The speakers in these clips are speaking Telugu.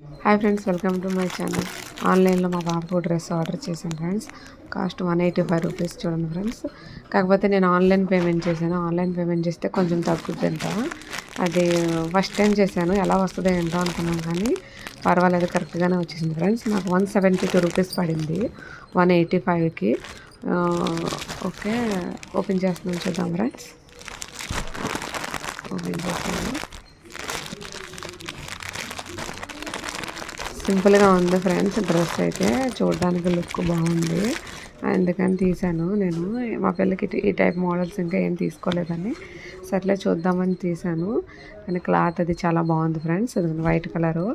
Hi friends welcome to my channel ఆన్లైన్లో మా బాబుకు డ్రెస్ ఆర్డర్ చేశాను friends cost one eighty five rupees చూడండి ఫ్రెండ్స్ కాకపోతే నేను ఆన్లైన్ పేమెంట్ చేశాను. ఆన్లైన్ పేమెంట్ చేస్తే కొంచెం తగ్గుద్దంట. అది ఫస్ట్ టైం చేశాను. ఎలా వస్తుందో ఏంటో అనుకున్నాను కానీ పర్వాలేదు కరెక్ట్గానే వచ్చేసింది ఫ్రెండ్స్ నాకు వన్ సెవెంటీ టూ రూపీస్ పడింది వన్ ఎయిటీ ఫైవ్కి ఓకే ఓపెన్ చేస్తున్నాను చూద్దాం ఫ్రెండ్స్ ఓపెన్ చేస్తున్నాను. సింపుల్గా ఉంది ఫ్రెండ్స్. డ్రెస్ అయితే చూడడానికి లుక్ బాగుంది. అందుకని తీసాను నేను. మా పిల్లకి ఈ టైప్ మోడల్స్ ఇంకా ఏం తీసుకోలేదని. సర్లే చూద్దామని తీశాను కానీ క్లాత్ అది చాలా బాగుంది ఫ్రెండ్స్. ఇది వైట్ కలరు.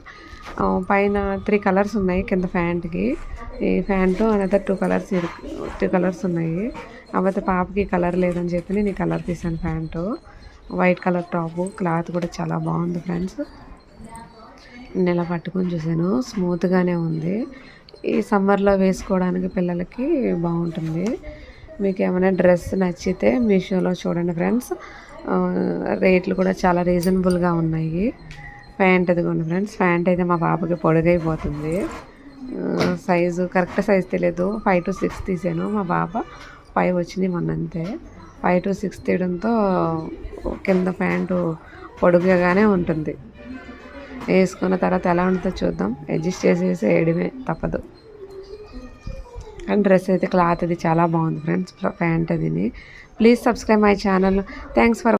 పైన త్రీ కలర్స్ ఉన్నాయి కింద ప్యాంట్కి ఈ pant another two colours two colours ఉన్నాయి. కాకపోతే పాపకి కలర్ లేదని చెప్పి నేను ఈ కలర్ తీశాను pant white colour top cloth కూడా చాలా బాగుంది ఫ్రెండ్స్. నేను ఇలా పట్టుకొని చూసాను స్మూత్గానే ఉంది. ఈ సమ్మర్లో వేసుకోవడానికి పిల్లలకి బాగుంటుంది. మీకు ఏమైనా డ్రెస్ నచ్చితే మీషోలో చూడండి ఫ్రెండ్స్. రేట్లు కూడా చాలా రీజనబుల్గా ఉన్నాయి. ప్యాంట్ అదిగోండి ఫ్రెండ్స్. ప్యాంట్ అయితే మా పాపకి పొడుగైపోతుంది. సైజు కరెక్ట్ సైజ్ తెలియదు ఫైవ్ టు సిక్స్ తీసాను. మా పాప ఫైవ్ వచ్చింది మొన్న అంతే. ఫైవ్ టు సిక్స్ తీయడంతో కింద ప్యాంటు పొడుగుగానే ఉంటుంది. వేసుకున్న తర్వాత ఎలా ఉంటుందో చూద్దాం. అడ్జస్ట్ చేసేసి వేయడమే తప్పదు. అండ్ డ్రెస్ అయితే క్లాత్ అది చాలా బాగుంది friends. Pant అదిని. Please subscribe my channel thanks for